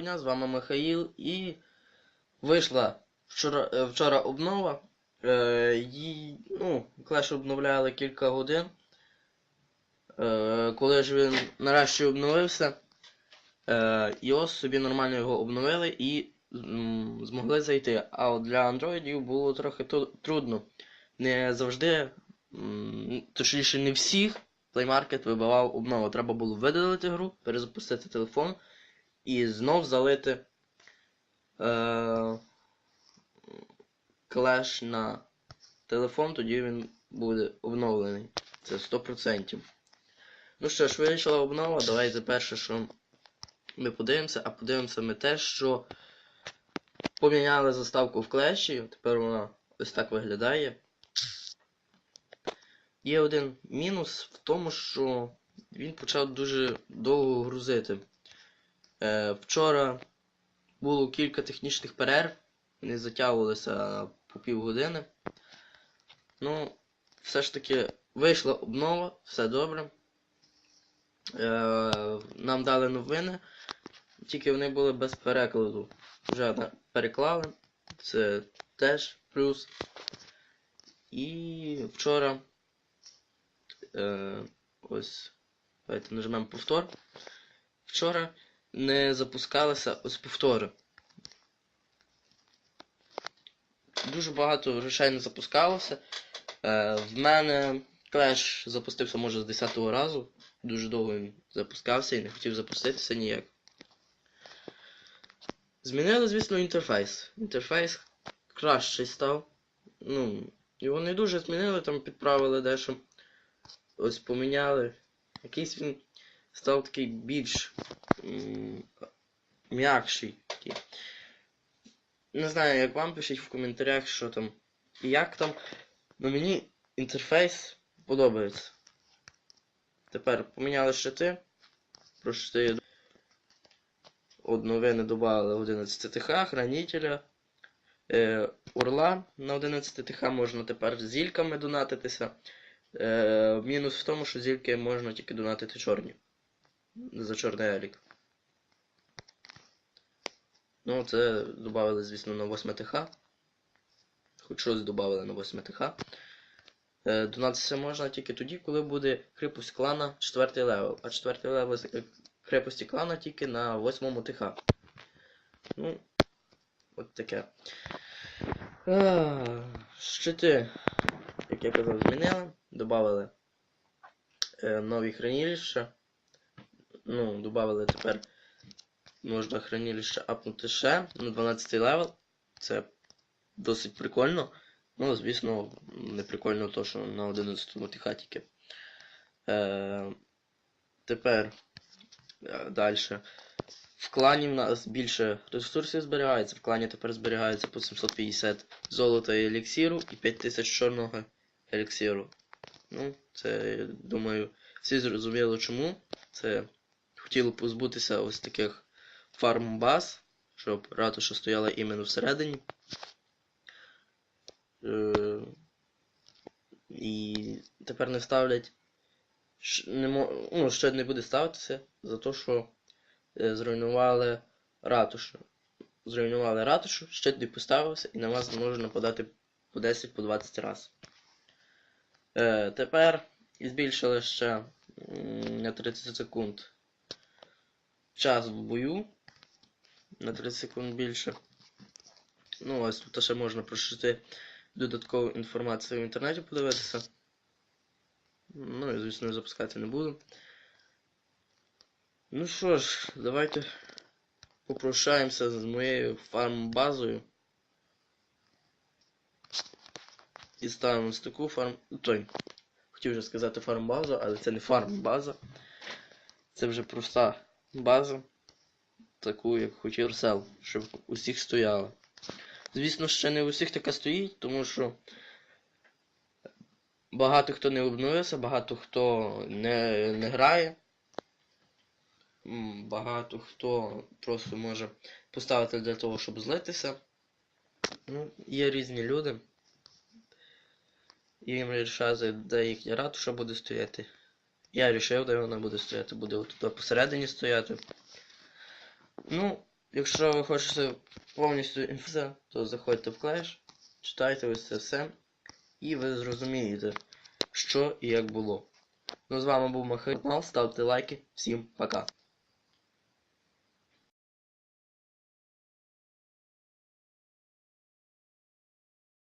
дня, з вами Михаїл і вийшла вчора, е, вчора обнова. Е, ну, Clash обновляли кілька годин. Е, коли ж він нарешті обновився, е, iOS собі нормально його обновили і м, змогли зайти. А от для андроїдів було трохи трудно. Не завжди, м, точніше, не всіх Play Market вибивав обнову. Треба було видалити гру, перезапустити телефон і знов залити е, клеш на телефон, тоді він буде обновлений. Це 100%. Ну що ж, вийшла обнова. Давайте перше, що ми подивимося, а подивимося ми те, що поміняли заставку в клеші. Тепер вона ось так виглядає. Є один мінус в тому, що він почав дуже довго грузити. Е, вчора було кілька технічних перерв, вони затягувалися по півгодини. Ну, все ж таки вийшла обнова, все добре. Е, нам дали новини, тільки вони були без перекладу. Вже переклали. Це теж плюс. І вчора е, ось давайте нажмемо повтор. Вчора не запускалися ось повтори. Дуже багато грошей не запускалося. Е, в мене клеш запустився може з 10-го разу. Дуже довго він запускався і не хотів запуститися ніяк. Змінили, звісно, інтерфейс. Інтерфейс кращий став. Ну, його не дуже змінили, там підправили дещо. Ось поміняли. Якийсь він став такий більш м'якший. такий. Не знаю, як вам пишіть в коментарях, що там і як там. Ну мені інтерфейс подобається. Тепер поміняли щити. Про щити От додали 11 ТХ, хранителя. Е, Урла на 11 ТХ можна тепер зільками донатитися. Е, мінус в тому, що зільки можна тільки донатити чорні. За чорний елік. Ну, це додали, звісно, на 8 ТХ. Хоч щось додали на 8 ТХ. Е, донатитися можна тільки тоді, коли буде крепость клана 4 левел. А 4 левел з- крепості клана тільки на 8 ТХ. Ну, от таке. Щити, як я казав, змінили. Добавили е, нові хранилища. Ну, добавили тепер можна хранилище апнути ще на 12 левел. Це досить прикольно. Ну, звісно, не прикольно то, що на 11 ТХ тільки. Е, тепер далі. В клані в нас більше ресурсів зберігається. В клані тепер зберігається по 750 золота і еліксіру і 5000 чорного еліксіру. Ну, це, думаю, всі зрозуміли чому. Це хотіло позбутися ось таких фарм-баз, щоб ратуша стояла іменно всередині. Е, і тепер не ставлять. Не мо... ну, ще не буде ставитися за те, що е, зруйнували ратушу. Зруйнували ратушу, щит не поставився і на вас можна нападати по 10 по 20 разів. Е, тепер збільшили ще на 30 секунд час в бою. На 30 секунд більше. Ну, ось тут ще можна прошити додаткову інформацію в інтернеті подивитися. Ну, я, звісно, запускати не буду. Ну що ж, давайте попрощаємося з моєю фарм-базою. І ставимо ось таку фарм. Той. Хотів вже сказати фарм-базу, але це не фарм-база. Це вже проста база. Таку, як хотів Рсел, щоб усіх стояла. Звісно, ще не у всіх така стоїть, тому що багато хто не обновився, багато хто не, не грає. Багато хто просто може поставити для того, щоб злитися. Ну, є різні люди. І їм вирішає, де їхня ратуша буде стояти. Я вирішив, де вона буде стояти, буде отут посередині стояти. Ну, Якщо ви хочете повністю інфо, то заходьте в Clash, читайте ось це все, і ви зрозумієте, що і як було. Ну з вами був Махайнал, ставте лайки, всім пока.